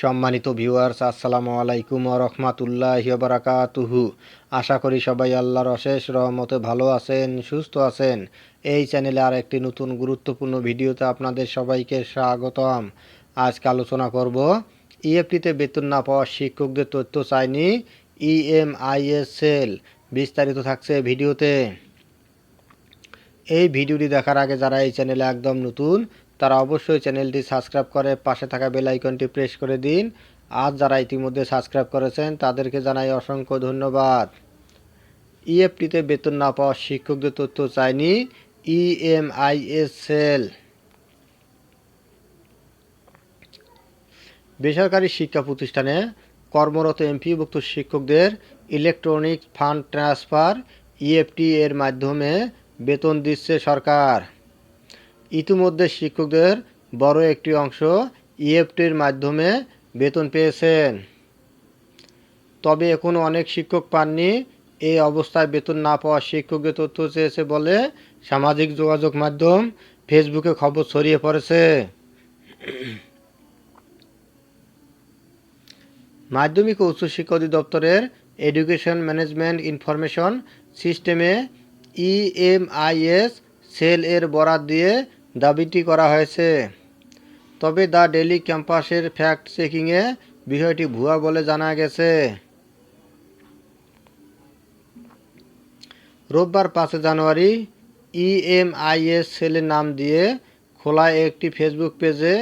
সম্মানিত ভিউয়ার্স আসসালামু আলাইকুম রহমাতুল্লাহ বারাকাতুহু। আশা করি সবাই আল্লাহর অশেষ রহমতে ভালো আছেন, সুস্থ আছেন। এই চ্যানেলে আর একটি নতুন গুরুত্বপূর্ণ ভিডিওতে আপনাদের সবাইকে স্বাগতম। আজকে আলোচনা করব ইএফটিতে বেতন না পাওয়া শিক্ষকদের তথ্য চাইনি ইএমআইএস সেল বিস্তারিত থাকছে ভিডিওতে। এই ভিডিওটি দেখার আগে যারা এই চ্যানেলে একদম নতুন তারা অবশ্যই চ্যানেলটি সাবস্ক্রাইব করে পাশে থাকা বেল আইকনটি প্রেস করে দিন। আর যারা ইতিমধ্যে সাবস্ক্রাইব করেছেন, তাদেরকে জানাই অসংখ্য ধন্যবাদ। ইএফটিতে বেতন না পাওয়া শিক্ষকদের তথ্য চাইনি ইএমআইএস সেল বেসরকারি শিক্ষা প্রতিষ্ঠানে কর্মরত এমপিভুক্ত শিক্ষকদের ইলেকট্রনিক ফান্ড ট্রান্সফার ইএফটি এর মাধ্যমে বেতন দিচ্ছে সরকার। ইতিমধ্যে শিক্ষকদের বড় একটি অংশ ইএফটির মাধ্যমে বেতন পেয়েছেন। তবে এখনও অনেক শিক্ষক পাননি। এই অবস্থায় বেতন না পাওয়া শিক্ষকদের তথ্য চেয়েছে বলে সামাজিক যোগাযোগ মাধ্যম ফেসবুকে খবর ছড়িয়ে পড়েছে। মাধ্যমিক ও উচ্চশিক্ষা অধিদপ্তরের এডুকেশন ম্যানেজমেন্ট ইনফরমেশন সিস্টেমে ইএমআইএস সেল এর বরাত দিয়ে দাবিটি করা হয়েছে। তবে দ্য ডেলি ক্যাম্পাসের ফ্যাক্ট চেকিংয়ে বিষয়টি ভুয়া বলে জানা গেছে। রোববার পাঁচে জানুয়ারি ইএমআইএস সেলের নাম দিয়ে খোলা একটি ফেসবুক পেজে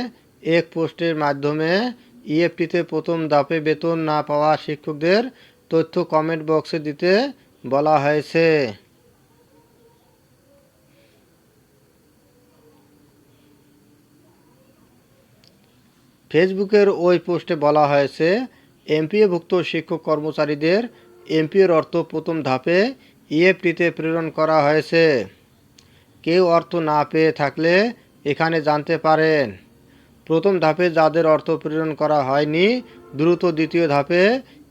এক পোস্টের মাধ্যমে ইএফটিতে প্রথম দাপে বেতন না পাওয়া শিক্ষকদের তথ্য কমেন্ট বক্সে দিতে বলা হয়েছে। ফেসবুকের ওই পোস্টে বলা হয়েছে, এমপিএভুক্ত শিক্ষক কর্মচারীদের এমপিএর অর্থ প্রথম ধাপে ইএফটিতে প্রেরণ করা হয়েছে। কেউ অর্থ না পেয়ে থাকলে এখানে জানতে পারেন। প্রথম ধাপে যাদের অর্থ প্রেরণ করা হয়নি, দ্রুত দ্বিতীয় ধাপে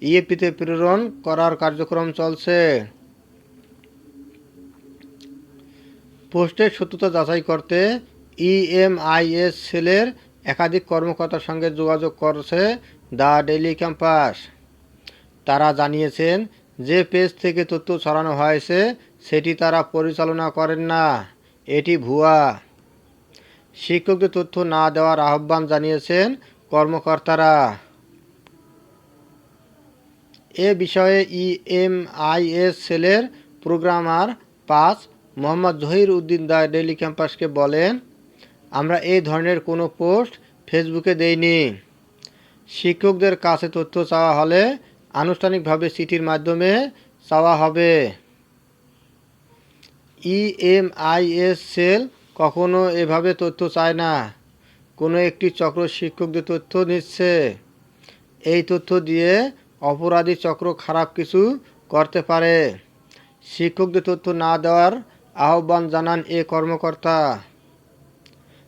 ইএফটিতে প্রেরণ করার কার্যক্রম চলছে। পোস্টের সত্যতা যাচাই করতে ইএমআইএস সেলের একাধিক কর্মকর্তার সঙ্গে যোগাযোগ করছে দ্য ডেইলি ক্যাম্পাস। তারা জানিয়েছেন, যে পেজ থেকে তথ্য ছড়ানো হয়েছে, সেটি তারা পরিচালনা করেন না। এটি ভুয়া। শিক্ষকদের তথ্য না দেওয়ার আহ্বান জানিয়েছেন কর্মকর্তারা। এ বিষয়ে ইএমআইএস সেলের প্রোগ্রামার পাঁচ মোহাম্মদ জহির উদ্দিন দা ডেইলি ক্যাম্পাসকে বলেন আমরা এই ধরনের কোনো পোস্ট ফেসবুকে দেইনি। শিক্ষকদের কাছে তথ্য চাওয়া হলে আনুষ্ঠানিকভাবে চিঠির মাধ্যমে চাওয়া হবে। ইএমআইএস সেল কখনো এভাবে তথ্য চায় না। কোনো একটি চক্র শিক্ষকদের তথ্য নিচ্ছে। এই তথ্য দিয়ে অপরাধী চক্র খারাপ কিছু করতে পারে। শিক্ষকদের তথ্য না দেওয়ার আহ্বান জানান এ কর্মকর্তা।